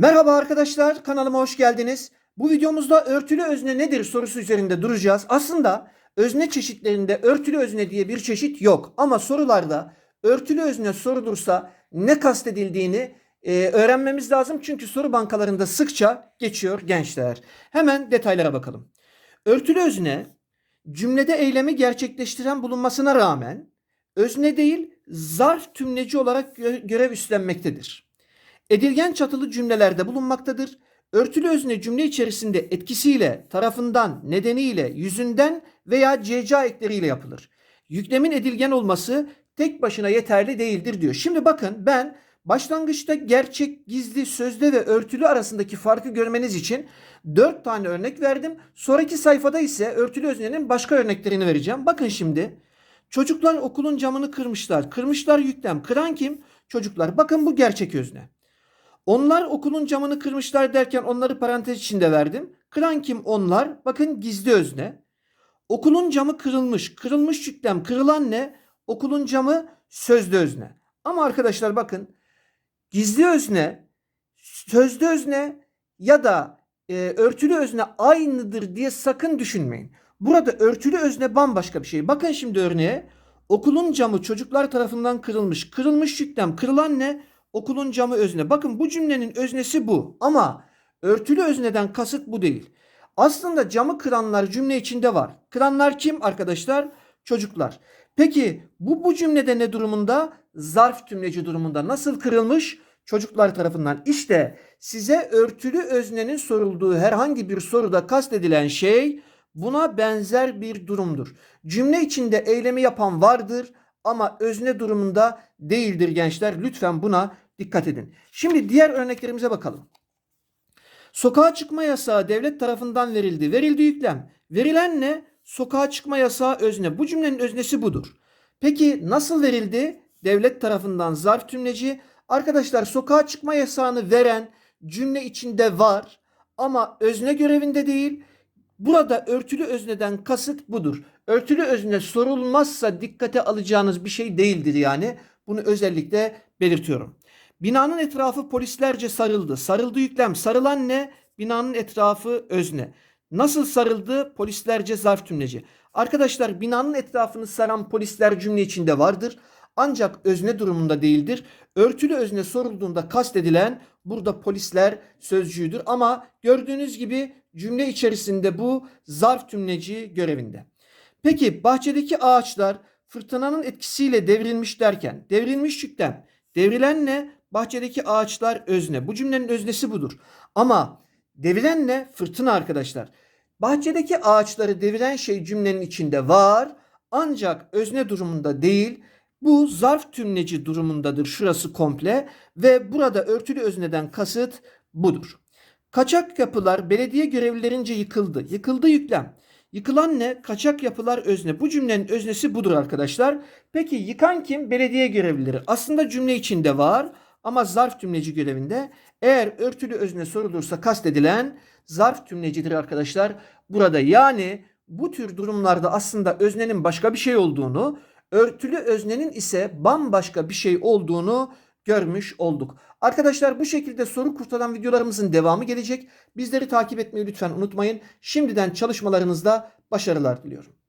Merhaba arkadaşlar, kanalıma hoş geldiniz. Bu videomuzda örtülü özne nedir sorusu üzerinde duracağız. Aslında özne çeşitlerinde örtülü özne diye bir çeşit yok. Ama sorularda örtülü özne sorulursa ne kastedildiğini e, öğrenmemiz lazım. Çünkü soru bankalarında sıkça geçiyor gençler. Hemen detaylara bakalım. Örtülü özne cümlede eylemi gerçekleştiren bulunmasına rağmen özne değil zarf tümleci olarak gö- görev üstlenmektedir. Edilgen çatılı cümlelerde bulunmaktadır. Örtülü özne cümle içerisinde etkisiyle, tarafından, nedeniyle, yüzünden veya ceca ekleriyle yapılır. Yüklemin edilgen olması tek başına yeterli değildir diyor. Şimdi bakın ben başlangıçta gerçek, gizli, sözde ve örtülü arasındaki farkı görmeniz için 4 tane örnek verdim. Sonraki sayfada ise örtülü öznenin başka örneklerini vereceğim. Bakın şimdi. Çocuklar okulun camını kırmışlar. Kırmışlar yüklem. Kıran kim? Çocuklar. Bakın bu gerçek özne. Onlar okulun camını kırmışlar derken onları parantez içinde verdim. Kıran kim onlar? Bakın gizli özne. Okulun camı kırılmış. Kırılmış yüklem. Kırılan ne? Okulun camı sözlü özne. Ama arkadaşlar bakın gizli özne, sözlü özne ya da e, örtülü özne aynıdır diye sakın düşünmeyin. Burada örtülü özne bambaşka bir şey. Bakın şimdi örneğe. Okulun camı çocuklar tarafından kırılmış. Kırılmış yüklem. Kırılan ne? Okulun camı özne. Bakın bu cümlenin öznesi bu. Ama örtülü özneden kasıt bu değil. Aslında camı kıranlar cümle içinde var. Kıranlar kim arkadaşlar? Çocuklar. Peki bu bu cümlede ne durumunda? Zarf tümleci durumunda. Nasıl kırılmış? Çocuklar tarafından. İşte size örtülü öznenin sorulduğu herhangi bir soruda kastedilen şey buna benzer bir durumdur. Cümle içinde eylemi yapan vardır ama özne durumunda değildir gençler. Lütfen buna dikkat edin. Şimdi diğer örneklerimize bakalım. Sokağa çıkma yasağı devlet tarafından verildi. Verildi yüklem. Verilen ne? Sokağa çıkma yasağı özne. Bu cümlenin öznesi budur. Peki nasıl verildi? Devlet tarafından zarf tümleci. Arkadaşlar sokağa çıkma yasağını veren cümle içinde var ama özne görevinde değil. Burada örtülü özneden kasıt budur. Örtülü özne sorulmazsa dikkate alacağınız bir şey değildir yani. Bunu özellikle belirtiyorum. Binanın etrafı polislerce sarıldı. Sarıldı yüklem. Sarılan ne? Binanın etrafı özne. Nasıl sarıldı? Polislerce zarf tümleci. Arkadaşlar binanın etrafını saran polisler cümle içinde vardır. Ancak özne durumunda değildir. Örtülü özne sorulduğunda kastedilen burada polisler sözcüğüdür. Ama gördüğünüz gibi cümle içerisinde bu zarf tümleci görevinde. Peki bahçedeki ağaçlar fırtınanın etkisiyle devrilmiş derken devrilmiş yüklem. Devrilen ne? Bahçedeki ağaçlar özne. Bu cümlenin öznesi budur. Ama devrilen ne? Fırtına arkadaşlar. Bahçedeki ağaçları deviren şey cümlenin içinde var ancak özne durumunda değil. Bu zarf tümleci durumundadır şurası komple ve burada örtülü özneden kasıt budur. Kaçak yapılar belediye görevlilerince yıkıldı. Yıkıldı yüklem. Yıkılan ne? Kaçak yapılar özne. Bu cümlenin öznesi budur arkadaşlar. Peki yıkan kim? Belediye görevlileri. Aslında cümle içinde var ama zarf tümleci görevinde. Eğer örtülü özne sorulursa kastedilen zarf tümlecidir arkadaşlar. Burada yani bu tür durumlarda aslında öznenin başka bir şey olduğunu, örtülü öznenin ise bambaşka bir şey olduğunu görmüş olduk. Arkadaşlar bu şekilde soru kurtaran videolarımızın devamı gelecek. Bizleri takip etmeyi lütfen unutmayın. Şimdiden çalışmalarınızda başarılar diliyorum.